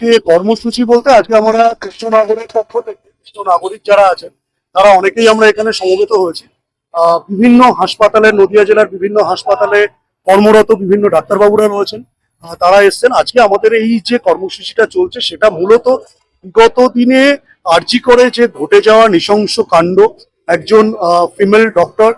আজকে কর্মসূচি বলতে আজকে আমরা কৃষ্ণনগরের পক্ষ থেকে, কৃষ্ণ নাগরিক যারা আছেন, তারা অনেকেই আমরা এখানে সমবেত হয়েছি। বিভিন্ন হাসপাতালে, নদিয়া জেলার বিভিন্ন হাসপাতালে কর্মরত বিভিন্ন ডাক্তারবাবুরা রয়েছেন। তারা এসছেন। আজকে আমাদের এই যে কর্মসূচিটা চলছে, সেটা মূলত বিগত দিনে আর্জি করে যে ঘটে যাওয়া নৃশংস কাণ্ড, একজন ফিমেল ডক্টর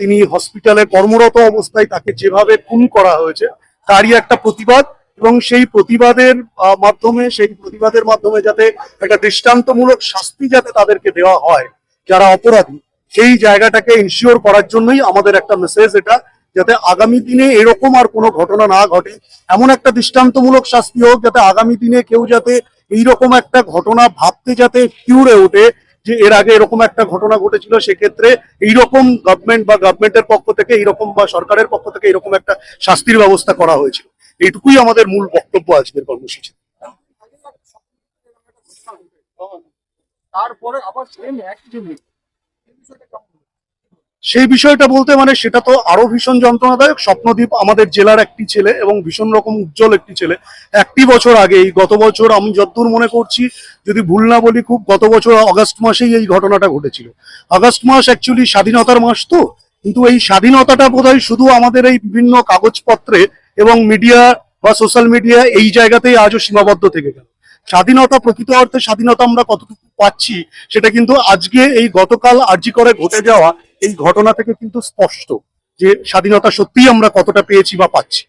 তিনি হসপিটালে কর্মরত অবস্থায় তাকে যেভাবে খুন করা হয়েছে, তারই একটা প্রতিবাদ। এবং সেই প্রতিবাদের মাধ্যমে, সেই প্রতিবাদের মাধ্যমে যাতে একটা দৃষ্টান্তমূলক শাস্তি যাতে তাদেরকে দেওয়া হয়, যারা অপরাধী, সেই জায়গাটাকে ইনশিওর করার জন্যই আমাদের একটা মেসেজ এটা, যাতে আগামী দিনে এরকম আর কোনো ঘটনা না ঘটে। এমন একটা দৃষ্টান্তমূলক শাস্তি হোক, যাতে আগামী দিনে কেউ যাতে এইরকম একটা ঘটনা ভাবতে যাতে কিউরে ওঠে, যে এর আগে এরকম একটা ঘটনা ঘটেছিল, সেক্ষেত্রে এইরকম গভর্নমেন্ট বা গভর্নমেন্টের পক্ষ থেকে, এইরকম বা সরকারের পক্ষ থেকে এরকম একটা শাস্তির ব্যবস্থা করা হয়েছিল। এইটুকুই আমাদের মূল বক্তব্য আজকের কর্মসূচি। তারপরে আবার সেম একই জিনিস এই বিষয়টা কেমন হলো? সেই বিষয়টা বলতে মানে সেটা তো আরও ভীষণ যন্ত্রণাদায়ক। স্বপ্নদীপ আমাদের জেলার একটি ছেলে এবং ভীষণ রকম উজ্জ্বল একটি ছেলে। একটি বছর আগে এই গত বছর আমি যতদূর মনে করছি যদি ভুল না বলি খুব গত বছর আগস্ট মাসেই এই ঘটনাটা ঘটেছিল। আগস্ট মাস অ্যাকচুয়ালি স্বাধীনতার মাস তো কিন্তু এই স্বাধীনতাটা বোধহয় শুধু আমাদের এই বিভিন্ন কাগজপত্রে এবং মিডিয়া বা সোশ্যাল মিডিয়া এই জায়গাতেই আজও সীমাবদ্ধ থেকে গেল। স্বাধীনতা প্রকৃত অর্থে স্বাধীনতা আমরা কতটুকু পাচ্ছি সেটা কিন্তু আজকে এই গতকাল আর্জি করে ঘটে যাওয়া এই ঘটনা থেকে কিন্তু স্পষ্ট যে স্বাধীনতা সত্যিই আমরা কতটা পেয়েছি বা পাচ্ছি।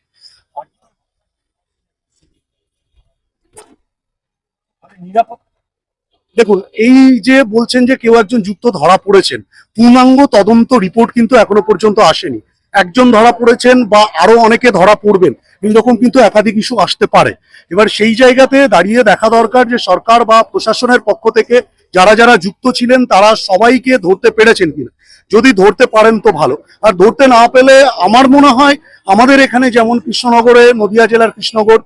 দেখুন, এই যে বলছেন যে কেউ একজন যুক্ত ধরা পড়েছেন, পূর্ণাঙ্গ তদন্ত রিপোর্ট কিন্তু এখনও পর্যন্ত আসেনি। একজন ধরা পড়েছেন বা আরও অনেকে ধরা পড়বেন এইরকম কিন্তু একাধিক ইস্যু আসতে পারে। এবার সেই জায়গাতে দাঁড়িয়ে দেখা দরকার যে সরকার বা প্রশাসনের পক্ষ থেকে যারা যারা যুক্ত ছিলেন, তারা সবাইকে ধরতে পেরেছেন কিনা। যদি ধরতে পারেন তো ভালো। আর ধরতে না পেলে আমার মনে হয় আমাদের এখানে যেমন কৃষ্ণনগরে, নদিয়া জেলার কৃষ্ণনগর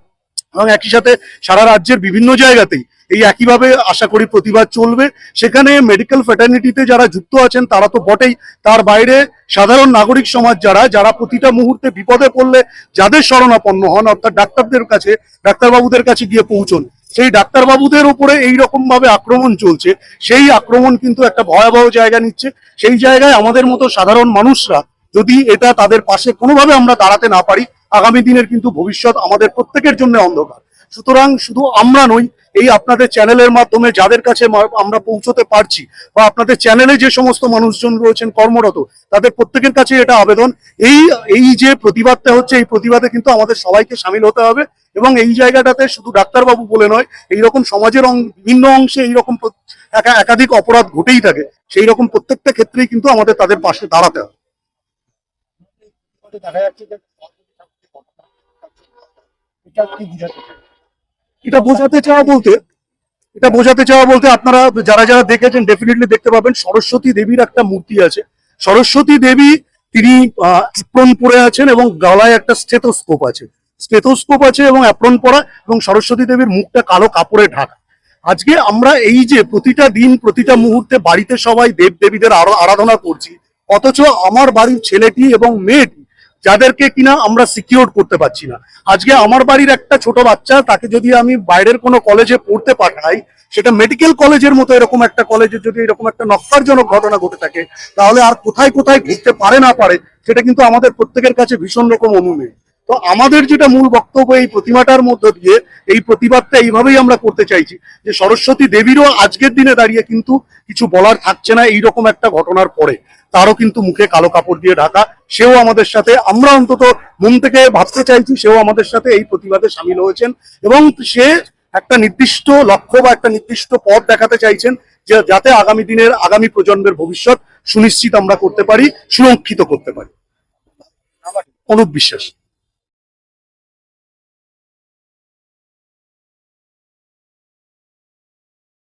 এবং একই সাথে সারা রাজ্যের বিভিন্ন জায়গাতেই এই একইভাবে আশা করি প্রতিবাদ চলবে। সেখানে মেডিকেল ফ্যাটার্নিটিতে যারা যুক্ত আছেন, তারা তো বটেই। তার বাইরে সাধারণ নাগরিক সমাজ যারা যারা প্রতিটা মুহূর্তে বিপদে পড়লে যাদের শরণাপন্ন হন, অর্থাৎ ডাক্তারদের কাছে, ডাক্তারবাবুদের কাছে গিয়ে পৌঁছন, সেই ডাক্তারবাবুদের উপরে এই রকম ভাবে আক্রমণ চলছে। সেই আক্রমণ কিন্তু একটা ভয়াবহ জায়গা নিচ্ছে। সেই জায়গায় আমাদের মতো সাধারণ মানুষরা যদি এটা তাদের পাশে কোনোভাবে আমরা দাঁড়াতে না পারি আগামী দিনের কিন্তু ভবিষ্যৎ আমাদের প্রত্যেকের জন্য অন্ধকার। সুতরাং শুধু আমরা নই, এই আপনাদের চ্যানেলের মাধ্যমে যাদের কাছে আমরা পৌঁছতে পারছি বা আপনাদের চ্যানেলে যে সমস্ত মানুষজন রয়েছেন কর্মরত, তাদের প্রত্যেকের কাছে এটা আবেদন। এই এই যে প্রতিবাদটা হচ্ছে, এই প্রতিবাদে কিন্তু আমাদের সবাইকে সামিল হতে হবে এবং এই জায়গাটাতে শুধু ডাক্তারবাবু বলে নয়, এইরকম সমাজের অং- বিভিন্ন অংশে এইরকম একাধিক অপরাধ ঘটেই থাকে। সেই রকম প্রত্যেকটা ক্ষেত্রেই কিন্তু আমাদের তাদের পাশে দাঁড়াতে হবে। দেখা যাচ্ছে এটা বুঝাতে চাওয়া বলতে, এটা বোঝাতে চাওয়া বলতে আপনারা যারা যারা দেখেছেন ডেফিনেটলি দেখতে পাবেন, সরস্বতী দেবীর একটা মূর্তি আছে। সরস্বতী দেবী তিনি অ্যাপ্রন পরে আছেন এবং গলায় একটা স্টেথোস্কোপ আছে। স্টেথোস্কোপ আছে এবং অ্যাপ্রন পরা এবং সরস্বতী দেবীর মুখটা কালো কাপড়ে ঢাকা। আজকে আমরা এই যে প্রতিটা দিন, প্রতিটা মুহূর্তে বাড়িতে সবাই দেব দেবীদের আরা- আরাধনা করছি, অথচ আমার বাড়ির ছেলেটি এবং মেয়েটি যাদেরকে কিনা আমরা সিকিউর করতে পারছি না। আজকে আমার বাড়ির একটা ছোট বাচ্চা, তাকে যদি আমি বাইরের কোনো কলেজে পড়তে পাঠাই, সেটা মেডিকেল কলেজের মতো এরকম একটা কলেজে যদি এরকম একটা নক্কারজনক ঘটনা ঘটে থাকে, তাহলে আর কোথায় কোথায় ঘুরতে পারে না পারে, সেটা কিন্তু আমাদের প্রত্যেকের কাছে ভীষণ রকম অনুমেয় তো আমাদের যেটা মূল বক্তব্য এই প্রতিমাটার মধ্য দিয়ে, এই প্রতিবাদটা এইভাবেই আমরা করতে চাইছি যে সরস্বতী দেবীরও আজকের দিনে দাঁড়িয়ে কিন্তু কিছু বলার থাকছে না এইরকম একটা ঘটনার পরে। তারও কিন্তু মুখে কালো কাপড় দিয়ে ঢাকা সেও আমাদের সাথে, আমরা অন্তত মন থেকে ভাবতে চাইছি সেও আমাদের সাথে এই প্রতিবাদে সামিল হয়েছেন এবং সে একটা নির্দিষ্ট লক্ষ্য বা একটা নির্দিষ্ট পথ দেখাতে চাইছেন যে যাতে আগামী দিনের, আগামী প্রজন্মের ভবিষ্যৎ সুনিশ্চিত আমরা করতে পারি, সুরক্ষিত করতে পারি। অনুপ বিশ্বাস।